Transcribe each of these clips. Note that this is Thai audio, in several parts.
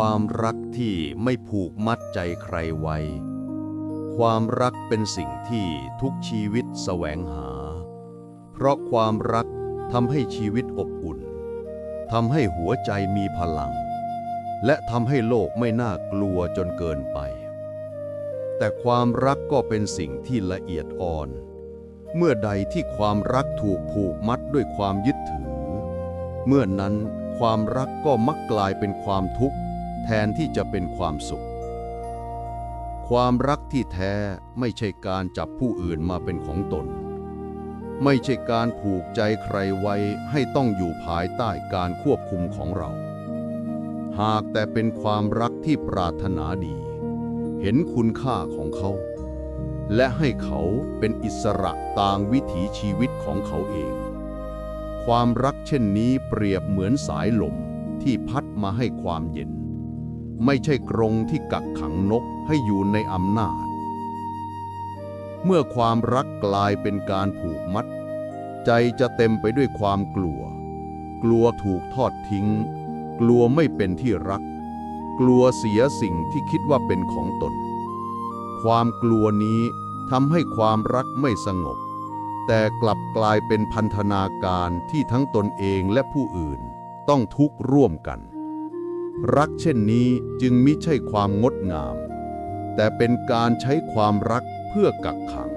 ความรักที่ไม่ผูกมัดใจใครไว้ ความรักเป็นสิ่งที่ทุกชีวิตแสวงหา เพราะความรักทำให้ชีวิตอบอุ่นทำให้หัวใจมีพลัง และทำให้โลกไม่น่ากลัวจนเกินไป แต่ความรักก็เป็นสิ่งที่ละเอียดอ่อน เมื่อใดที่ความรักถูกผูกมัดด้วยความยึดถือ เมื่อนั้นความรักก็มักกลายเป็นความทุกข์ แทนที่จะเป็นความสุข ความรักที่แท้ไม่ใช่การจับผู้อื่นมาเป็นของตน ไม่ใช่การผูกใจใครไว้ให้ต้องอยู่ภายใต้การควบคุมของเรา หากแต่เป็นความรักที่ปรารถนาดี เห็นคุณค่าของเขา และให้เขาเป็นอิสระตามวิถีชีวิตของเขาเอง ความรักเช่นนี้เปรียบเหมือนสายลมที่พัดมาให้ความเย็น ไม่ใช่กรงที่กักขังนกให้อยู่ในอำนาจ เมื่อความรักกลายเป็นการผูกมัด ใจจะเต็มไปด้วยความกลัว กลัวถูกทอดทิ้ง กลัวไม่เป็นที่รัก กลัวเสียสิ่งที่คิดว่าเป็นของตน ความกลัวนี้ทำให้ความรักไม่สงบ แต่กลับกลายเป็นพันธนาการที่ทั้งตนเองและผู้อื่นต้องทุกข์ร่วมกัน รักเช่นนี้จึงมิใช่ความงดงาม แต่เป็นการใช้ความรักเพื่อกักขัง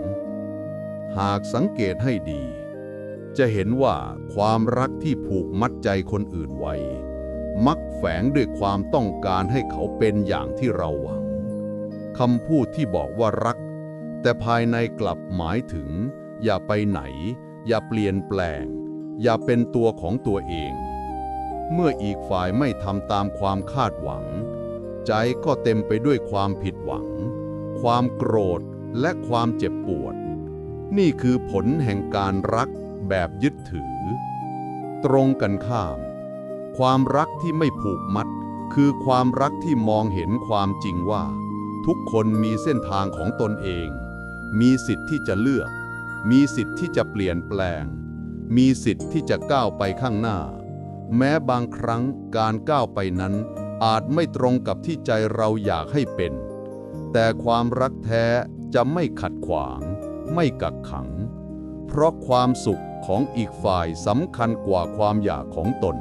หากสังเกตให้ดี จะเห็นว่าความรักที่ผูกมัดใจคนอื่นไว้ มักแฝงด้วยความต้องการให้เขาเป็นอย่างที่เราหวังคำพูดที่บอกว่ารัก แต่ภายในกลับหมายถึง อย่าไปไหน อย่าเปลี่ยนแปลง อย่าเป็นตัวของตัวเอง เมื่ออีกฝ่ายไม่ทำตามความคาดหวัง ใจก็เต็มไปด้วยความผิดหวัง ความโกรธและความเจ็บปวด นี่คือผลแห่งการรักแบบยึดถือ ตรงกันข้าม ความรักที่ไม่ผูกมัด คือความรักที่มองเห็นความจริงว่า ทุกคนมีเส้นทางของตนเอง มีสิทธิ์ที่จะเลือก มีสิทธิ์ที่จะเปลี่ยนแปลง มีสิทธิ์ที่จะก้าวไปข้างหน้า แม้บางครั้งการก้าวไปนั้น อาจไม่ตรงกับที่ใจเราอยากให้เป็น แต่ความรักแท้จะไม่ขัดขวาง ไม่กักขัง เพราะความสุขของอีกฝ่ายสำคัญกว่าความอยากของตน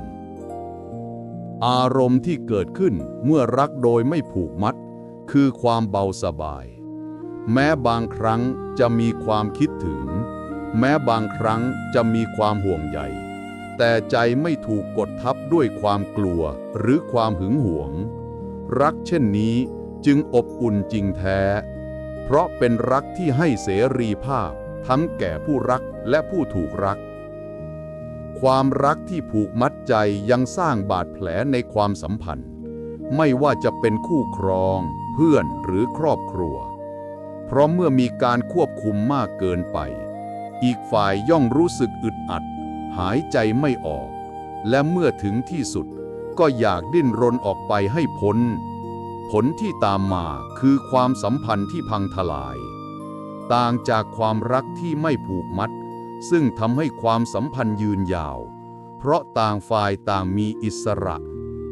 อารมณ์ที่เกิดขึ้นเมื่อรักโดยไม่ผูกมัด คือความเบาสบาย แม้บางครั้งจะมีความคิดถึง แม้บางครั้งจะมีความห่วงใย แต่ใจไม่ถูกกดทับด้วยความกลัวหรือความหึงหวง รักเช่นนี้จึงอบอุ่นจริงแท้ เพราะเป็นรักที่ให้เสรีภาพ ทั้งแก่ผู้รักและผู้ถูกรัก ความรักที่ผูกมัดใจยังสร้างบาดแผลในความสัมพันธ์ ไม่ว่าจะเป็นคู่ครอง เพื่อนหรือครอบครัว เพราะเมื่อมีการควบคุมมากเกินไป อีกฝ่ายย่อมรู้สึกอึดอัด หายใจไม่ออก และเมื่อถึงที่สุดก็อยากดิ้นรนออกไปให้พ้น ผลที่ตามมาคือความสัมพันธ์ที่พังทลาย ต่างจากความรักที่ไม่ผูกมัด ซึ่งทำให้ความสัมพันธ์ยืนยาว เพราะต่างฝ่ายต่างมีอิสระ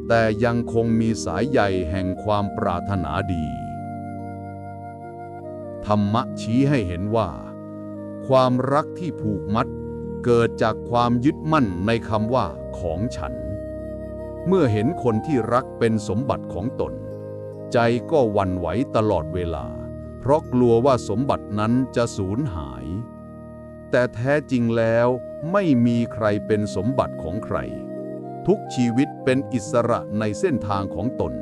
แต่ยังคงมีสายใยแห่งความปรารถนาดี ธรรมะชี้ให้เห็นว่า ความรักที่ผูกมัด เกิดจากความยึดมั่นในคำว่าของฉัน เมื่อเห็นคนที่รักเป็นสมบัติของตน ใจก็วันไหวตลอดเวลา เพราะกลัวว่าสมบัตินั้นจะสูญหาย แต่แท้จริงแล้วไม่มีใครเป็นสมบัติของใคร ทุกชีวิตเป็นอิสระในเส้นทางของตน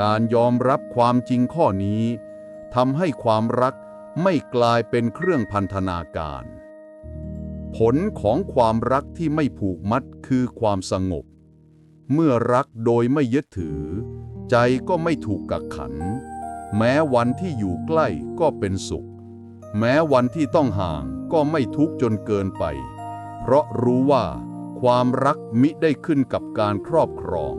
การยอมรับความจริงข้อนี้ทำให้ความรักไม่กลายเป็นเครื่องพันธนาการ ผลของความรักที่ไม่ผูกมัดคือความสงบ เมื่อรักโดยไม่ยึดถือ ใจก็ไม่ถูกกักขัน แม้วันที่อยู่ใกล้ก็เป็นสุข แม้วันที่ต้องห่างก็ไม่ทุกข์จนเกินไป เพราะรู้ว่าความรักมิได้ขึ้นกับการครอบครอง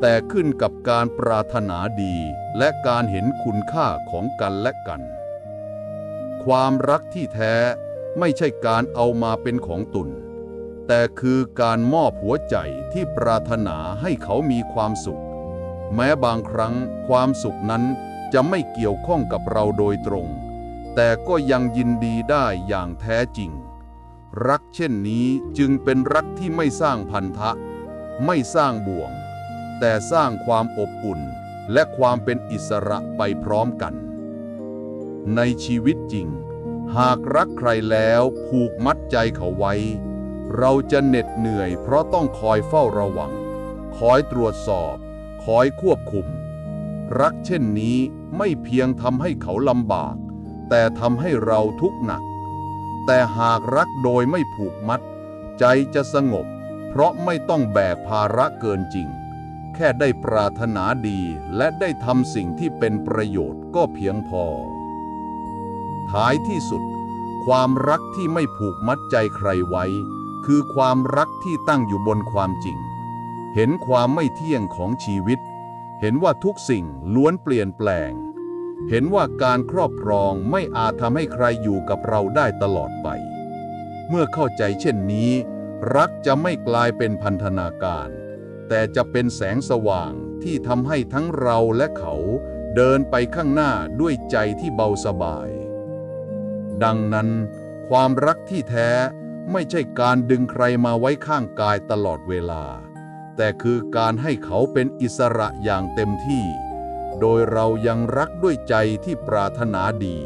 แต่ขึ้นกับการปรารถนาดีและการเห็นคุณค่าของกันและกัน ความรักที่แท้ ไม่ใช่การเอามาเป็นของตุนแต่คือการมอบหัวใจที่ปรารถนาให้เขามีความสุข แม้บางครั้งความสุขนั้นจะไม่เกี่ยวข้องกับเราโดยตรง แต่ก็ยังยินดีได้อย่างแท้จริง รักเช่นนี้จึงเป็นรักที่ไม่สร้างพันธะ ไม่สร้างบ่วง แต่สร้างความอบอุ่นและความเป็นอิสระไปพร้อมกัน ในชีวิตจริง หากรักใครแล้วผูกมัดใจเขาไว้ เราจะเหน็ดเหนื่อยเพราะต้องคอยเฝ้าระวัง คอยตรวจสอบ คอยควบคุม รักเช่นนี้ไม่เพียงทำให้เขาลำบาก แต่ทำให้เราทุกข์หนัก แต่หากรักโดยไม่ผูกมัด ใจจะสงบ เพราะไม่ต้องแบกภาระเกินจริง แค่ได้ปรารถนาดีและได้ทำสิ่งที่เป็นประโยชน์ก็เพียงพอ ท้ายที่สุด ความรักที่ไม่ผูกมัดใจใครไว้ คือความรักที่ตั้งอยู่บนความจริง เห็นความไม่เที่ยงของชีวิต เห็นว่าทุกสิ่งล้วนเปลี่ยนแปลง เห็นว่าการครอบครองไม่อาจทำให้ใครอยู่กับเราได้ตลอดไป เมื่อเข้าใจเช่นนี้ รักจะไม่กลายเป็นพันธนาการ แต่จะเป็นแสงสว่างที่ทำให้ทั้งเราและเขาเดินไปข้างหน้าด้วยใจที่เบาสบาย ดังนั้น ความรักที่แท้ไม่ใช่การดึงใครมาไว้ข้างกายตลอดเวลา แต่คือการให้เขาเป็นอิสระอย่างเต็มที่ โดยเรายังรักด้วยใจที่ปรารถนาดี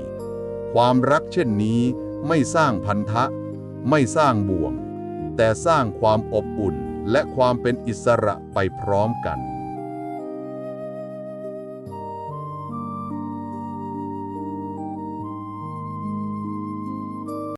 ความรักเช่นนี้ไม่สร้างพันธะ ไม่สร้างบ่วง แต่สร้างความอบอุ่นและความเป็นอิสระไปพร้อมกัน